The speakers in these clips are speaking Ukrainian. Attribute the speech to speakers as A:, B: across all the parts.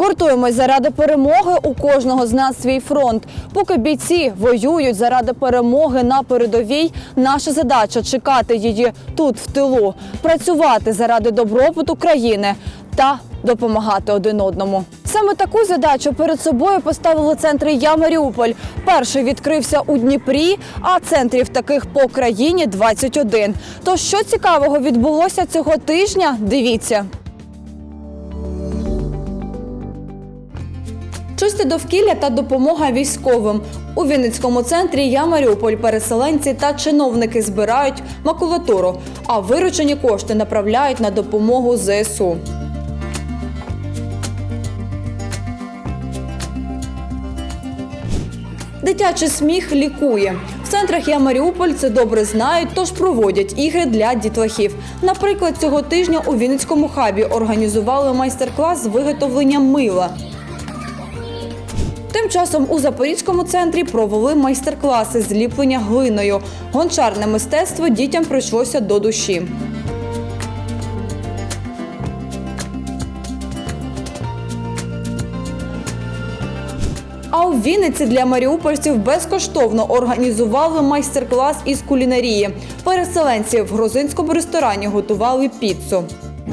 A: Гуртуємось заради перемоги. У кожного з нас свій фронт. Поки бійці воюють заради перемоги на передовій. Наша задача чекати її тут, в тилу, працювати заради добробуту країни та допомагати один одному. Саме таку задачу перед собою поставили центри Я Маріуполь. Перший відкрився у Дніпрі, а центрів таких по країні 21. То що цікавого відбулося цього тижня? Дивіться. Чисте довкілля та допомога військовим. У Вінницькому центрі Я Маріуполь переселенці та чиновники збирають макулатуру, а виручені кошти направляють на допомогу ЗСУ. Дитячий сміх лікує. В центрах Я Маріуполь це добре знають, тож проводять ігри для дітлахів. Наприклад, цього тижня у Вінницькому хабі організували майстер-клас з виготовлення мила. Тим часом у Запорізькому центрі провели майстер-класи з ліплення глиною. Гончарне мистецтво дітям прийшлося до душі. А у Вінниці для маріупольців безкоштовно організували майстер-клас із кулінарії. Переселенці в грузинському ресторані готували піцу.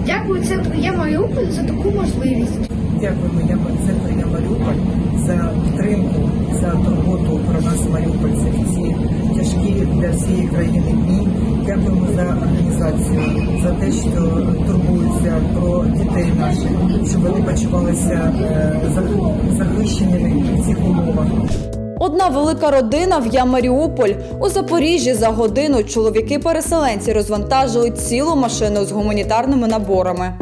B: Дякую центру Я Маріуполь за таку можливість.
C: Дякуємо я центру «Я Маріуполь за підтримку, за турботу про нас, маріупольців, ці тяжкі для всієї країни дні. Дякуємо за організацію, за те, що турбуються про дітей наших, щоб вони почувалися е, захищеними в цих умовах.
A: Одна велика родина в Я Маріуполь. У Запоріжжі за годину чоловіки-переселенці розвантажили цілу машину з гуманітарними наборами.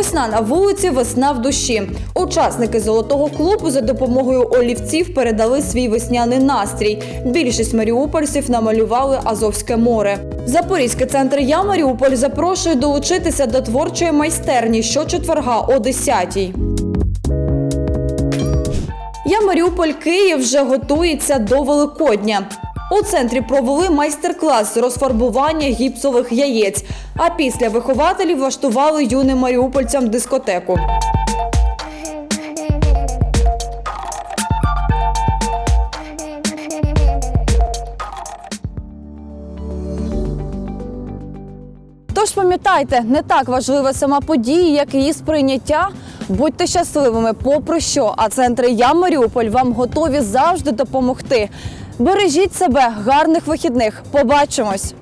A: Весна на вулиці, весна в душі. Учасники золотого клубу за допомогою олівців передали свій весняний настрій. Більшість маріупольців намалювали Азовське море. Запорізький центр Я Маріуполь запрошує долучитися до творчої майстерні щочетверга о 10-й. Я Маріуполь Київ вже готується до Великодня. У центрі провели майстер-клас розфарбування гіпсових яєць. А після вихователі влаштували юним маріупольцям дискотеку. Тож пам'ятайте, не так важлива сама подія, як її сприйняття. Будьте щасливими, попри що. А центри Я Маріуполь вам готові завжди допомогти. Бережіть себе, гарних вихідних. Побачимось!